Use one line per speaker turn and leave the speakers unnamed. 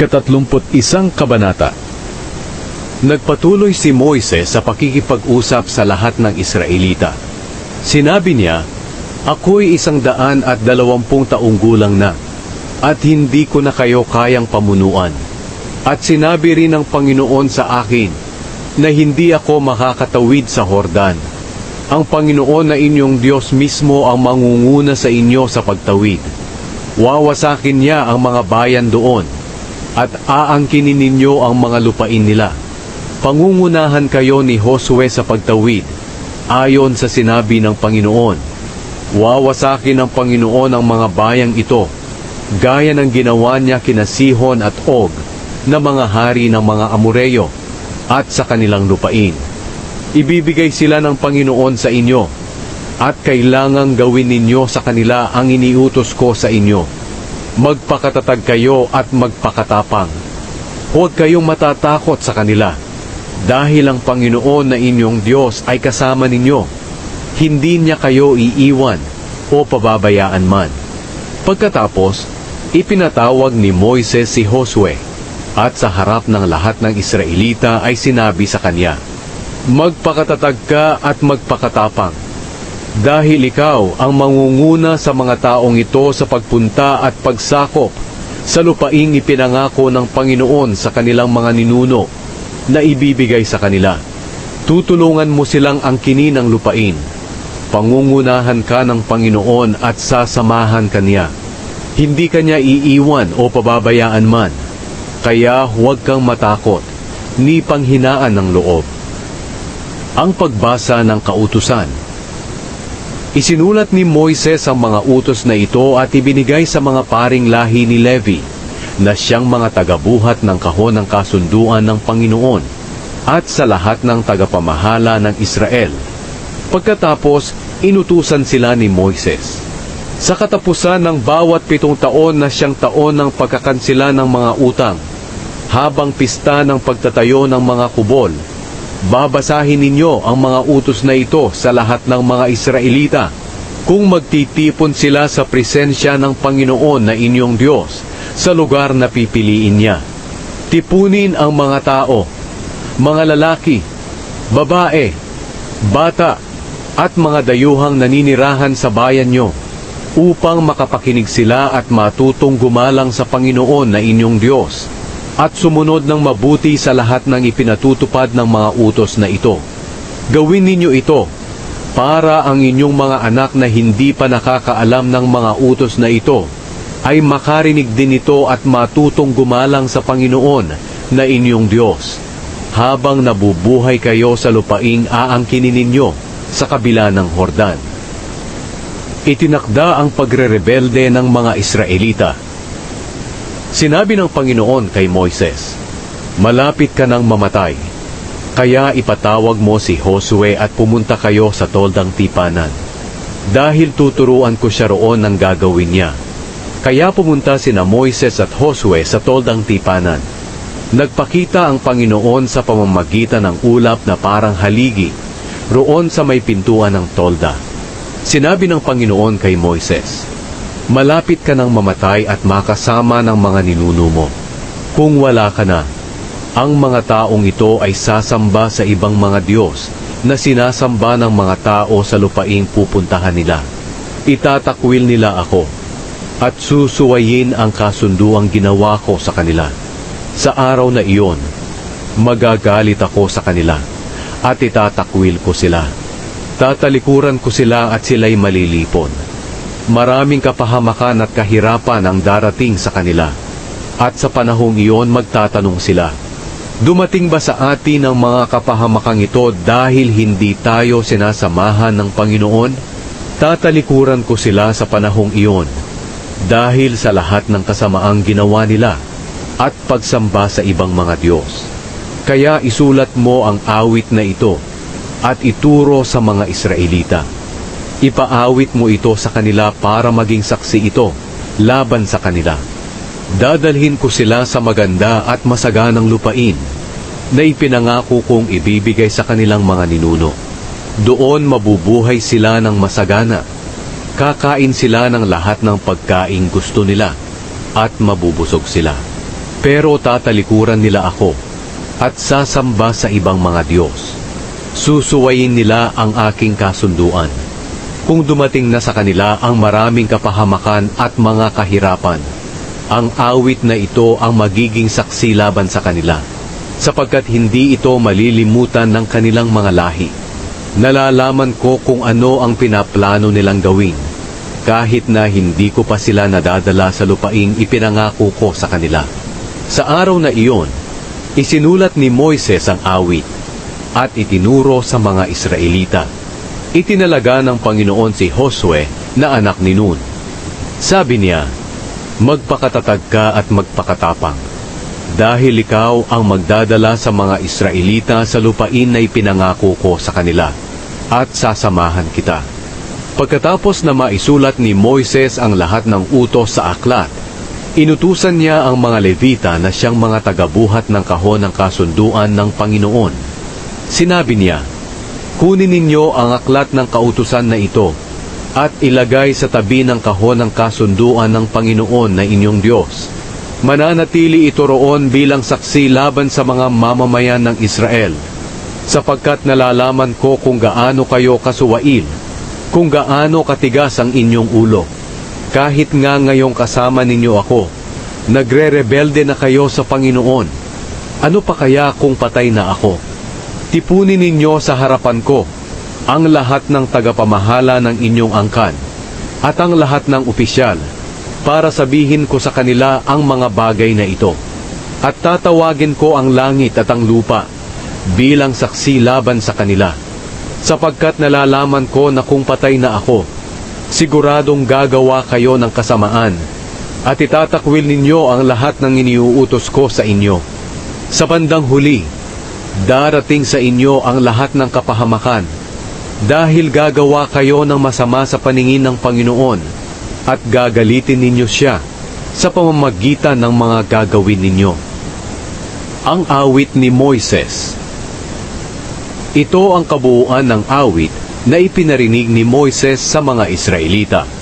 Katatlumput isang kabanata Nagpatuloy si Moises sa pakikipag-usap sa lahat ng Israelita. Sinabi niya, Ako'y isang daan at dalawampung taong gulang na, at hindi ko na kayo kayang pamunuan. At sinabi rin ng Panginoon sa akin, na hindi ako makakatawid sa Hordan. Ang Panginoon na inyong Diyos mismo ang mangunguna sa inyo sa pagtawid. Wawasakin niya ang mga bayan doon, at aangkinin ninyo ang mga lupain nila. Pangungunahan kayo ni Josue sa pagtawid, ayon sa sinabi ng Panginoon. Wawasakin ng Panginoon ang mga bayang ito, gaya ng ginawa niya kina Sihon at Og, na mga hari ng mga Amoreyo, at sa kanilang lupain. Ibibigay sila ng Panginoon sa inyo, at kailangang gawin ninyo sa kanila ang iniutos ko sa inyo. Magpakatatag kayo at magpakatapang. Huwag kayong matatakot sa kanila, dahil ang Panginoon na inyong Diyos ay kasama ninyo. Hindi niya kayo iiwan o pababayaan man. Pagkatapos, ipinatawag ni Moises si Josue, at sa harap ng lahat ng Israelita ay sinabi sa kanya, Magpakatatag ka at magpakatapang, dahil ikaw ang mangunguna sa mga taong ito sa pagpunta at pagsakop sa lupaing ipinangako ng Panginoon sa kanilang mga ninuno na ibibigay sa kanila. Tutulungan mo silang angkinin ang lupain. Pangungunahan ka ng Panginoon at sasamahan kanya. Hindi kanya iiwan o pababayaan man. Kaya huwag kang matakot, ni panghinaan ng loob. Ang pagbasa ng kautusan Isinulat ni Moises ang mga utos na ito at ibinigay sa mga paring lahi ni Levi na siyang mga tagabuhat ng kahon ng kasunduan ng Panginoon at sa lahat ng tagapamahala ng Israel. Pagkatapos, inutusan sila ni Moises. Sa katapusan ng bawat pitong taon na siyang taon ng pagkakansila ng mga utang, habang pista ng pagtatayo ng mga kubol, babasahin ninyo ang mga utos na ito sa lahat ng mga Israelita. Kung magtitipon sila sa presensya ng Panginoon na inyong Diyos sa lugar na pipiliin niya. Tipunin ang mga tao, mga lalaki, babae, bata, at mga dayuhang naninirahan sa bayan nyo upang makapakinig sila at matutong gumalang sa Panginoon na inyong Diyos at sumunod ng mabuti sa lahat ng ipinatutupad ng mga utos na ito. Gawin ninyo ito para ang inyong mga anak na hindi pa nakakaalam ng mga utos na ito ay makarinig din ito at matutong gumalang sa Panginoon na inyong Diyos habang nabubuhay kayo sa lupaing aangkinin ninyo sa kabila ng Hordan. Itinakda ang pagrerebelde ng mga Israelita. Sinabi ng Panginoon kay Moises, Malapit ka nang mamatay, kaya ipatawag mo si Josue at pumunta kayo sa toldang tipanan. Dahil tuturuan ko siya roon ng gagawin niya. Kaya pumunta sina Moises at Josue sa toldang tipanan. Nagpakita ang Panginoon sa pamamagitan ng ulap na parang haligi, roon sa may pintuan ng tolda. Sinabi ng Panginoon kay Moises, Malapit ka nang mamatay at makasama ng mga ninuno mo. Kung wala ka na, ang mga taong ito ay sasamba sa ibang mga Diyos na sinasamba ng mga tao sa lupaing pupuntahan nila. Itatakwil nila ako at susuwayin ang kasunduang ginawa ko sa kanila. Sa araw na iyon, magagalit ako sa kanila at itatakwil ko sila. Tatalikuran ko sila at sila'y malilipon. Maraming kapahamakan at kahirapan ang darating sa kanila. At sa panahong iyon magtatanong sila, Dumating ba sa atin ang mga kapahamakang ito dahil hindi tayo sinasamahan ng Panginoon? Tatalikuran ko sila sa panahong iyon dahil sa lahat ng kasamaang ginawa nila at pagsamba sa ibang mga Diyos. Kaya isulat mo ang awit na ito at ituro sa mga Israelita. Ipaawit mo ito sa kanila para maging saksi ito laban sa kanila. Dadalhin ko sila sa maganda at masaganang lupain na ipinangako kong ibibigay sa kanilang mga ninuno. Doon mabubuhay sila ng masagana. Kakain sila ng lahat ng pagkain gusto nila at mabubusog sila. Pero tatalikuran nila ako at sasamba sa ibang mga Diyos. Susuwayin nila ang aking kasunduan. Kung dumating na sa kanila ang maraming kapahamakan at mga kahirapan, ang awit na ito ang magiging saksi laban sa kanila, sapagkat hindi ito malilimutan ng kanilang mga lahi. Nalalaman ko kung ano ang pinaplano nilang gawin, kahit na hindi ko pa sila nadadala sa lupaing ipinangako ko sa kanila. Sa araw na iyon, isinulat ni Moises ang awit at itinuro sa mga Israelita. Itinalaga ng Panginoon si Josue na anak ni Nun. Sabi niya, Magpakatatag ka at magpakatapang, dahil ikaw ang magdadala sa mga Israelita sa lupain na ipinangako ko sa kanila, at sasamahan kita. Pagkatapos na maisulat ni Moises ang lahat ng utos sa aklat, inutusan niya ang mga Levita na siyang mga tagabuhat ng kahon ng kasunduan ng Panginoon. Sinabi niya, Kunin ninyo ang aklat ng kautusan na ito at ilagay sa tabi ng kahon ng kasunduan ng Panginoon na inyong Diyos. Mananatili ito roon bilang saksi laban sa mga mamamayan ng Israel, sapagkat nalalaman ko kung gaano kayo kasuwain, kung gaano katigas ang inyong ulo. Kahit nga ngayong kasama ninyo ako, nagre-rebelde na kayo sa Panginoon. Ano pa kaya kung patay na ako? Tipunin ninyo sa harapan ko ang lahat ng tagapamahala ng inyong angkan at ang lahat ng opisyal para sabihin ko sa kanila ang mga bagay na ito. At tatawagin ko ang langit at ang lupa bilang saksi laban sa kanila. Sapagkat nalalaman ko na kung patay na ako, siguradong gagawa kayo ng kasamaan at itatakwil ninyo ang lahat ng iniuutos ko sa inyo. Sa bandang huli, darating sa inyo ang lahat ng kapahamakan dahil gagawa kayo ng masama sa paningin ng Panginoon at gagalitin ninyo siya sa pamamagitan ng mga gagawin ninyo. Ang awit ni Moises Ito ang kabuuan ng awit na ipinarinig ni Moises sa mga Israelita.